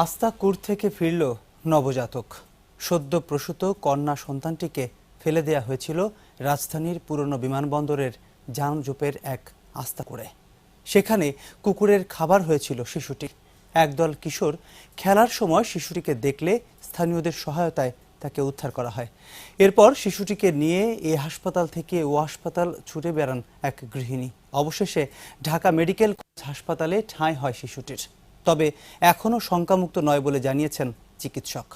আস্তাকুর থেকে ফিরল নবজাতক। সদ্য প্রসূত কন্যা সন্তানটিকে ফেলে দেয়া হয়েছিল রাজধানীর পুরনো বিমানবন্দরের জানজোপের এক আস্তাকুড়ে সেখানে কুকুরের খাবার হয়েছিল শিশুটি একদল কিশোর খেলার সময় শিশুটিকে দেখলে স্থানীয়দের সহায়তায় তাকে উদ্ধার করা হয়। এরপর শিশুটিকে নিয়ে এ হাসপাতাল থেকে ও হাসপাতাল ছুটে বেড়ান এক গৃহিণী। অবশেষে ঢাকা মেডিকেল কলেজ হাসপাতালে ঠাঁই হয় শিশুটির। তবে এখনও শঙ্কামুক্ত নয় বলে জানিয়েছেন চিকিৎসক।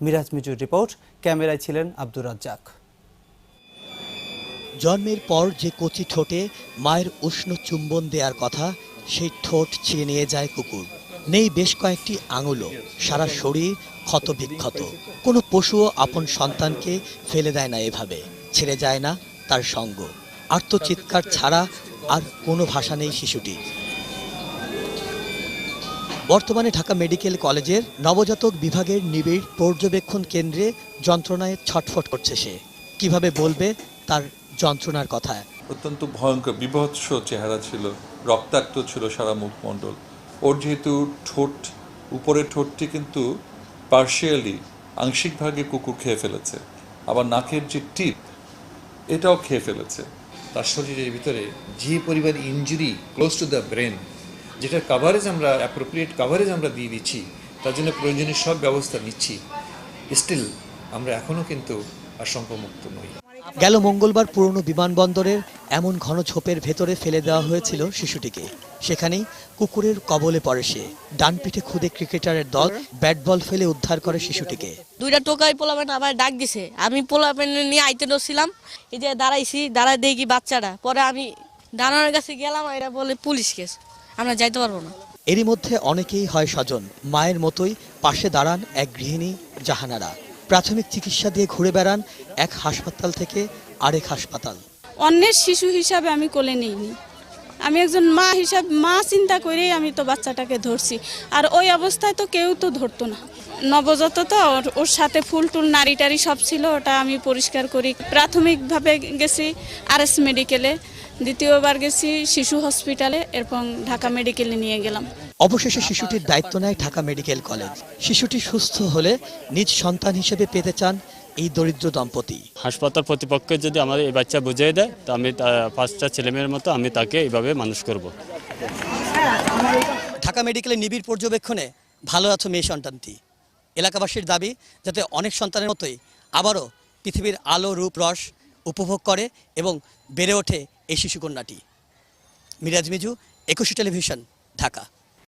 মিরাজ মিজুর রিপোর্ট, ক্যামেরায় ছিলেন আব্দুর রাজ্জাক। জন্মের পর যে কচি ঠোঁটে মায়ের উষ্ণ চুম্বন দেওয়ার কথা, সেই ঠোঁট ছিঁড়ে নিয়ে যায় কুকুর। নেই বেশ কয়েকটি আঙুলও, সারা শরীর ক্ষত বিক্ষত কোনো পশুও আপন সন্তানকে ফেলে দেয় না এভাবে, ছেড়ে যায় না তার সঙ্গ। আর্তচিৎকার ছাড়া আর কোনো ভাষা নেই শিশুটির। বর্তমানে ঢাকা মেডিকেল কলেজের নবজাতক বিভাগের নিবিড় পর্যবেক্ষণ কেন্দ্রে যন্ত্রণায় ছটফট করছে সে। কীভাবে বলবে তার যন্ত্রণার কথা? অত্যন্ত ভয়ঙ্কর বিভৎস চেহারা ছিল রক্তাক্ত ছিল সারা মুখমণ্ডল। ওর যেহেতু ঠোঁট উপরের ঠোঁটটি কিন্তু পার্শিয়ালি আংশিকভাগে কুকুর খেয়ে ফেলেছে। আবার নাকের যে টিপ এটাও খেয়ে ফেলেছে। তার শরীরের ভিতরে যে পরিমাণ injury close to the brain যেটার কাভারেজ আমরা অ্যাপ্রোপ্রিয়েট কাভারেজ আমরা দিয়ে দিচ্ছি তার জন্য প্রয়োজনীয় সব ব্যবস্থা নিচ্ছি। স্টিল আমরা এখনও কিন্তু আশঙ্কামুক্ত নই। গেল মঙ্গলবার পুরনো বিমানবন্দরের এমন ঘন ঝোপের ভেতরে ফেলে দেওয়া হয়েছিল শিশুটিকে। সেখানেই কুকুরের কবলে পড়ে সে। ডান পিঠে খুদে ক্রিকেটারের দল ব্যাট বল ফেলে উদ্ধার করে শিশুটিকে। দুইটা টোকাই পোলাবেন আবার ডাক দিছে। আমি পোলাবেন নিয়ে আইতে নছিলাম এই যে দাঁড়াইছি দাঁড়ায় দেখি বাচ্চাটা। পরে আমি দাঁড়ানোর কাছে গেলাম এরা বলে পুলিশ কেস। আমরা যাইতে পারব না। এরই মধ্যে অনেকেই হয় স্বজন। মায়ের মতোই পাশে দাঁড়ান এক গৃহিণী জাহানারা। প্রাথমিক চিকিৎসা দিয়ে ঘুরে বেড়ান এক হাসপাতাল থেকে আরেক হাসপাতাল। অন্যের শিশু হিসাবে আমি কোলে নিইনি। আমি একজন মা হিসাব মা চিন্তা করেই আমি তো বাচ্চাটাকে ধরছি। আর ওই অবস্থায় তো কেউ তো ধরতো না। নবজাত তো ওর- ওর সাথে ফুল টুল নারী টারি সব ছিল ওটা আমি পরিষ্কার করি। প্রাথমিকভাবে গেছি আর এস মেডিকেলে। দ্বিতীয়বার গেছি শিশু হসপিটালে এবং ঢাকা মেডিকেলে নিয়ে গেলাম। অবশেষে শিশুটির দায়িত্ব নেয় ঢাকা মেডিকেল কলেজ। শিশুটি সুস্থ হলে নিজ সন্তান হিসেবে পেতে চান এই দরিদ্র দম্পতি। হাসপাতাল প্রতিপক্ষ যদি আমার এই বাচ্চা বুঝিয়ে দেয় তো আমি তা- পাঁচটা ছেলেমেয়ের মতো আমি তাকে এইভাবে মানুষ করব। ঢাকা মেডিকেলের নিবিড় পর্যবেক্ষণে ভালো আছো মেয়ে সন্তানটি। এলাকাবাসীর দাবি যাতে অনেক সন্তানের মতোই আবারও পৃথিবীর আলো রূপ রস উপভোগ করে এবং বেড়ে ওঠে এই শিশুকন্যাটি। মিরাজ মিজু একুশে টেলিভিশন ঢাকা।